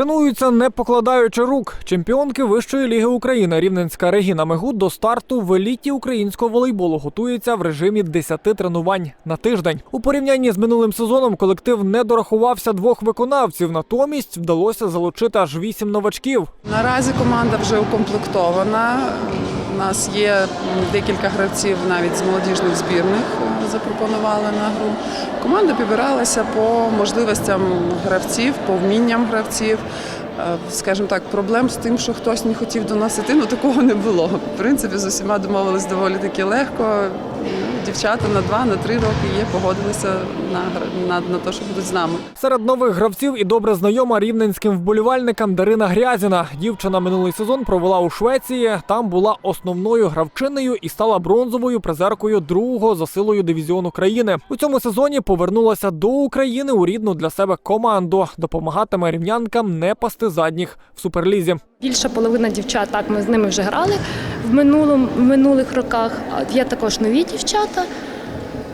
Тренуються не покладаючи рук. Чемпіонки вищої ліги України Рівненська Регіна Мегут до старту в еліті українського волейболу готується в режимі 10 тренувань на тиждень. У порівнянні з минулим сезоном колектив не дорахувався двох виконавців. Натомість вдалося залучити аж вісім новачків. Наразі команда вже укомплектована. У нас є декілька гравців навіть з молодіжних збірних запропонували на гру. Команда підбиралася по можливостям гравців, по вмінням гравців. Е, Скажімо так, проблем з тим, що хтось не хотів доносити, ну такого не було. В принципі, з усіма домовились доволі таки легко. Дівчата на два, на три роки є, погодилися на, на, на те, що будуть з нами. Серед нових гравців і добре знайома рівненським вболівальникам Дарина Грязіна. Дівчина минулий сезон провела у Швеції. Там була основною гравчинею і стала бронзовою призеркою другого за силою дивізіону країни. У цьому сезоні повернулася до України у рідну для себе команду. Допомагатиме рівнянкам не пасти задніх в суперлізі. Більша половина дівчат, так ми з ними вже грали в минулому в минулих роках. Є також нові дівчата.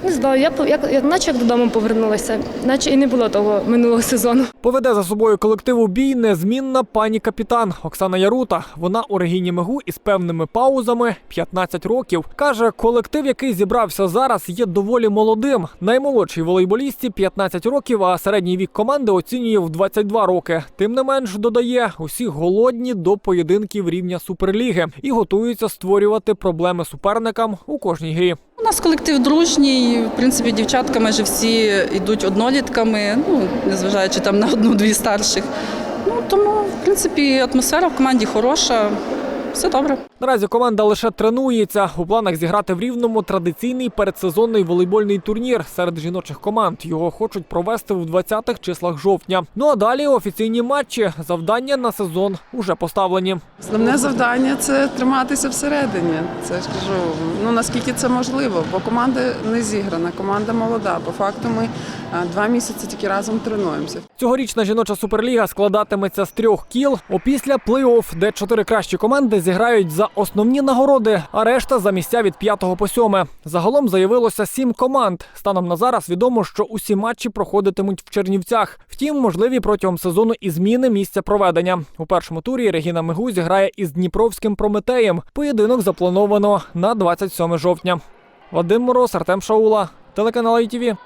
Не знаю, я як, як наче як додому повернулася, наче і не було того минулого сезону. Поведе за собою колективу бій незмінна пані капітан Оксана Ярута. Вона у Регіні Мегу із певними паузами 15 років. Каже, колектив, який зібрався зараз, є доволі молодим. Наймолодшій волейболістці 15 років, а середній вік команди оцінює в 22 роки. Тим не менш, додає, усі голодні до поєдинків рівня суперліги і готуються створювати проблеми суперникам у кожній грі. Нас колектив дружній, в принципі, дівчатка майже всі йдуть однолітками, ну, незважаючи там на одну-дві старших. Ну, тому, в принципі, атмосфера в команді хороша, все добре. Наразі команда лише тренується. У планах зіграти в рівному традиційний передсезонний волейбольний турнір серед жіночих команд. Його хочуть провести в 20-х числах жовтня. Ну а далі офіційні матчі. Завдання на сезон уже поставлені. Основне завдання це триматися всередині. Це ж кажу, ну наскільки це можливо, бо команда не зіграна, команда молода. По факту ми два місяці тільки разом тренуємося. Цьогорічна жіноча суперліга складатиметься з трьох кіл. Опісля плей-офф, де чотири кращі команди зіграють за основні нагороди, а решта за місця від п'ятого по сьоме. Загалом заявилося сім команд. Станом на зараз відомо, що усі матчі проходитимуть в Чернівцях. Втім, можливі протягом сезону і зміни місця проведення. У першому турі Регіна Мигу зіграє із Дніпровським Прометеєм. Поєдинок заплановано на 27 жовтня. Вадим Мороз, Артем Шаула, телеканал ITV.